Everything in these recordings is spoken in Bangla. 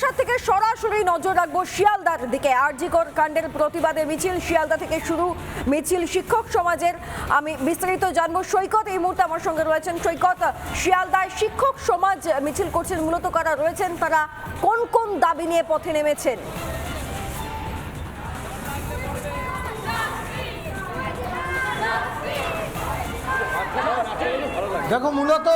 বারাসাত থেকে সরাসরি নজর রাখব শিয়ালদার দিকে। আরজিকর কাণ্ডের প্রতিবাদে মিছিল, শিয়ালদা থেকে শুরু মিছিল শিক্ষক সমাজের। আমি বিস্তারিত জানব সৈকত, এই মুহূর্তে আমার সঙ্গে রয়েছেন সৈকত। শিয়ালদায় শিক্ষক সমাজ মিছিল করছেন, মূলত কারা রয়েছেন, তারা কোন কোন দাবি নিয়ে পথে নেমেছেন? দেখো, মূলত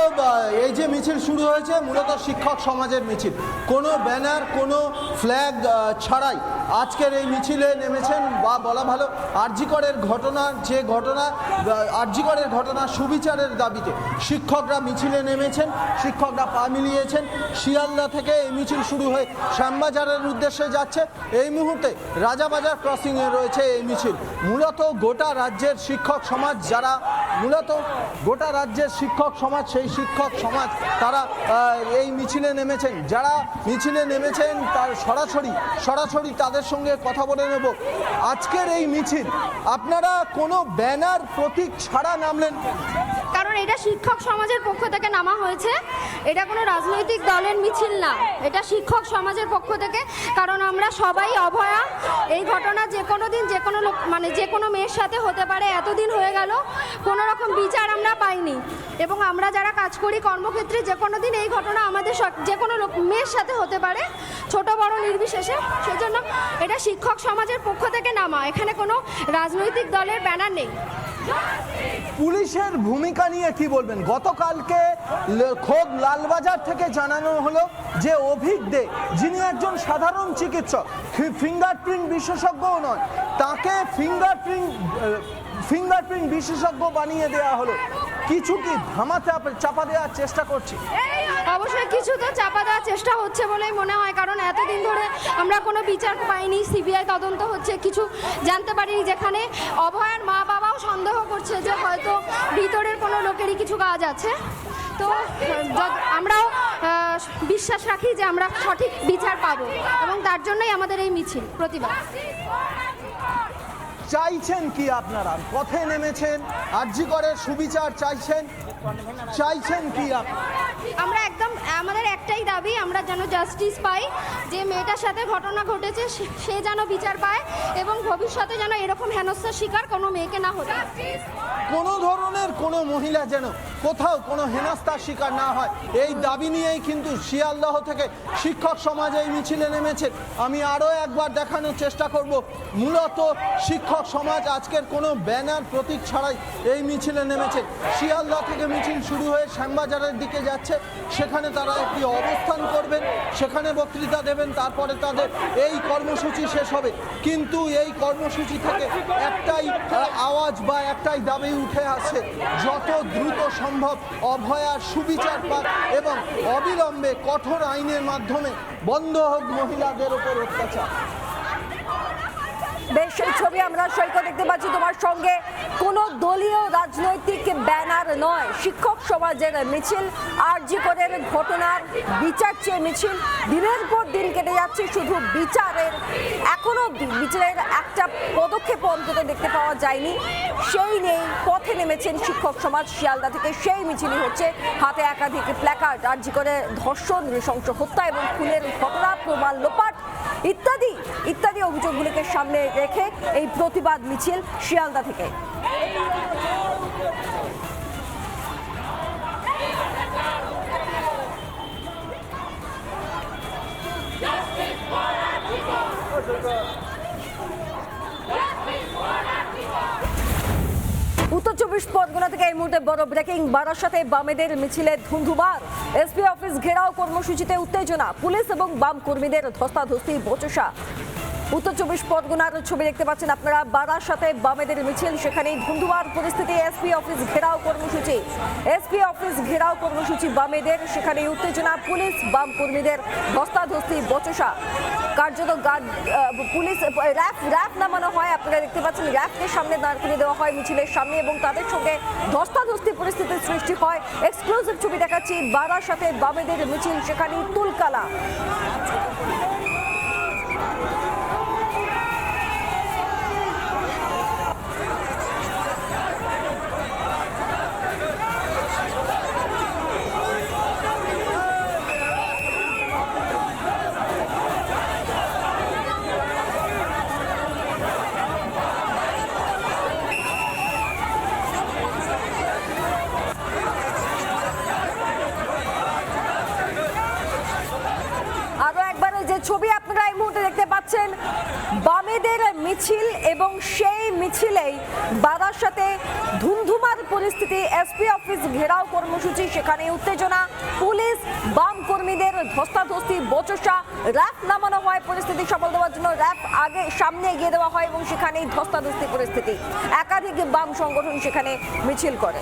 এই যে মিছিল শুরু হয়েছে, মূলত শিক্ষক সমাজের মিছিল। কোনো ব্যানার, কোনো ফ্ল্যাগ ছাড়াই আজকের এই মিছিলে নেমেছেন, বা বলা ভালো, আরজিকরের ঘটনা, যে ঘটনা, আরজিকরের ঘটনা সুবিচারের দাবিতে শিক্ষকরা মিছিলে নেমেছেন, শিক্ষকরা পা মিলিয়েছেন। শিয়ালদা থেকে এই মিছিল শুরু হয়ে শ্যামবাজারের উদ্দেশ্যে যাচ্ছে। এই মুহূর্তে রাজাবাজার ক্রসিংয়ে রয়েছে এই মিছিল। মূলত গোটা রাজ্যের শিক্ষক সমাজ যারা, মূলত গোটা রাজ্যের শিক্ষক সমাজ, সেই শিক্ষক সমাজ তারা এই মিছিলে নেমেছেন। যারা মিছিলে নেমেছেন, তার সরাসরি সরাসরি তাদের সঙ্গে কথা বলে নেব। আজকের এই মিছিল, আপনারা কোনো ব্যানার প্রতীক ছাড়া নামলেন? কারণ এটা শিক্ষক সমাজের পক্ষ থেকে নামা হয়েছে। এটা কোনো রাজনৈতিক দলের মিছিল না। এটা শিক্ষক সমাজের পক্ষ থেকে। কারণ আমরা সবাই অভয়া। এই ঘটনা যে কোনো দিন, যে কোনো লোক মানে যে কোনো মেয়ের সাথে হতে পারে। এতদিন হয়ে গেল, কোনো রকম বিচার আমরা পাইনি। এবং আমরা যারা কাজ করি কর্মক্ষেত্রে, যে কোনো দিন এই ঘটনা আমাদের যে কোনো লোক মেয়ের সাথে হতে পারে। ছোট বড় নির্বিশেষে সেজন্য এটা শিক্ষক সমাজের পক্ষ থেকে নামা। এখানে কোনো রাজনৈতিক দলের ব্যানার নেই। পুলিশের ভূমিকা নিয়ে কি বলবেন? গতকালকে খোদ লালবাজার থেকে জানানো হলো যে অভিক দে যিনি একজন সাধারণ চিকিৎসক ফিঙ্গারপ্রিন্ট বিশেষজ্ঞও নয় তাকে ফিঙ্গারপ্রিন্ট ফিঙ্গারপ্রিন্ট বিশেষজ্ঞ বানিয়ে দেওয়া হলো। কিছু কি ধামা চাপা- চাপা দেওয়ার চেষ্টা করছে? অবশ্যই কিছু তো চাপা দেওয়ার চেষ্টা হচ্ছে বলেই মনে হয়, কারণ এতদিন ধরে আমরা কোনো বিচার পাইনি, সিবিআই তদন্ত হচ্ছে, কিছু জানতে পারিনি যেখানে অভয়ের মা বাবাও সন্দেহ করছে যে হয়তো ভিতরের কোনো লোকেরই কিছু কাজ আছে। তো আমরাও বিশ্বাস রাখি যে আমরা সঠিক বিচার পাবো এবং তার জন্যই আমাদের এই মিছিল, প্রতিবাদ। চাইছেন কি আপনারা? পথে নেমেছেন, আর্জি করে সুবিচার চাইছেন? চাইছেন কি আপনারা? আমরা একদম, আমাদের একটাই দাবি, আমরা যেন জাস্টিস পাই, যে মেয়েটার সাথে ঘটনা ঘটেছে, সে- যেন বিচার পায় এবং ভবিষ্যতে যেন এরকম হেনস্থার শিকার কোনো মেয়েকে না হতে কোনো ধরনের কোনো মহিলা যেন কোথাও কোনো হেনস্থার শিকার না হয়। এই দাবি নিয়েই কিন্তু শিয়ালদহ থেকে শিক্ষক সমাজ এই মিছিলে নেমেছে। আমি আরও একবার দেখানোর চেষ্টা করব। মূলত শিক্ষক সমাজ আজকের কোনো ব্যানার প্রতীক ছাড়াই এই মিছিলে নেমেছে। শিয়ালদহ থেকে মিছিল শুরু হয়ে শ্যামবাজারের দিকে যাচ্ছে। সেখানে তারা একটি অবস্থান করবেন, সেখানে বক্তৃতা দেবেন, তারপরে তাদের এই কর্মসূচি শেষ হবে। কিন্তু এই কর্মসূচি থেকে একটাই আওয়াজ বা একটাই দাবি উঠে আসছে যত দ্রুত সম্ভব অভয়ার সুবিচার পাক এবং অবিলম্বে কঠোর আইনের মাধ্যমে বন্ধ হোক মহিলাদের ওপর অত্যাচার। বেশ ছবি আমরা সৈকত দেখতে পাচ্ছি তোমার সঙ্গে। কোনো দলীয় রাজনৈতিক ব্যানার নয়, শিক্ষক সমাজের মিছিল আর জি করের ঘটনার বিচার চেয়ে মিছিল। দিনের পর দিন কেটে যাচ্ছে শুধু বিচারের। এখনও বিচারের একটা পদক্ষেপ অন্তত দেখতে পাওয়া যায়নি। সেই নেই, পথে নেমেছেন শিক্ষক সমাজ শিয়ালদা থেকে। সেই মিছিলই হচ্ছে হাতে একাধিক প্ল্যাকার্ড করে ধর্ষণ, নৃশংস হত্যা এবং খুনের ঘটনা, প্রমাণ, লোপাট ইত্যাদি ইত্যাদি অভিযোগগুলিকে সামনে রেখে এই প্রতিবাদ মিছিল শিয়ালদা থেকে। উত্তর চব্বিশ পরগনা থেকে এই মুহূর্তে বড় ব্রেকিং বারাসাতে বামেদের মিছিলে ধুন্ধুবার এসপি অফিস ঘেরাও কর্মসূচিতে উত্তেজনা, পুলিশ এবং বাম কর্মীদের ধস্তাধস্তি, বচসা। উত্তর চব্বিশ পরগনার ছবি দেখতে পাচ্ছেন আপনারা। বারার সাথে বামেদের মিছিল, সেখানেই ধুন্ধুমার পরিস্থিতি। এসপি অফিস ঘেরাও কর্মসূচি। এসপি অফিস ঘেরাও কর্মসূচি বামেদের সেখানে উত্তেজনা। পুলিশ বাম কর্মীদের ধস্তাধস্তি, বচসা। কার্যত গার্ড পুলিশ, র্যাফ র্যাফ নামানো হয়। আপনারা দেখতে পাচ্ছেন, র্যাফকে সামনে দাঁড় করিয়ে দেওয়া হয় মিছিলের সামনে এবং তাদের সঙ্গে ধস্তাধস্তি পরিস্থিতির সৃষ্টি হয়। এক্সক্লুসিভ ছবি দেখাচ্ছি। বারার সাথে বামেদের মিছিল সেখানে তুলকালা। মিছিল এবং সেই মিছিলেই বারাসাতে ধুমধুমার পরিস্থিতি এসপি অফিস ঘেরাও কর্মসূচি, সেখানে উত্তেজনা, পুলিশ, বাম কর্মীদের ধস্তাধস্তি, বচসা র্যাপ নামানো হয়, পরিস্থিতি সফল দেওয়ার জন্য র্যাপ আগে সামনে এগিয়ে দেওয়া হয় এবং সেখানেই ধস্তাধস্তি পরিস্থিতি। একাধিক বাম সংগঠন সেখানে মিছিল করে।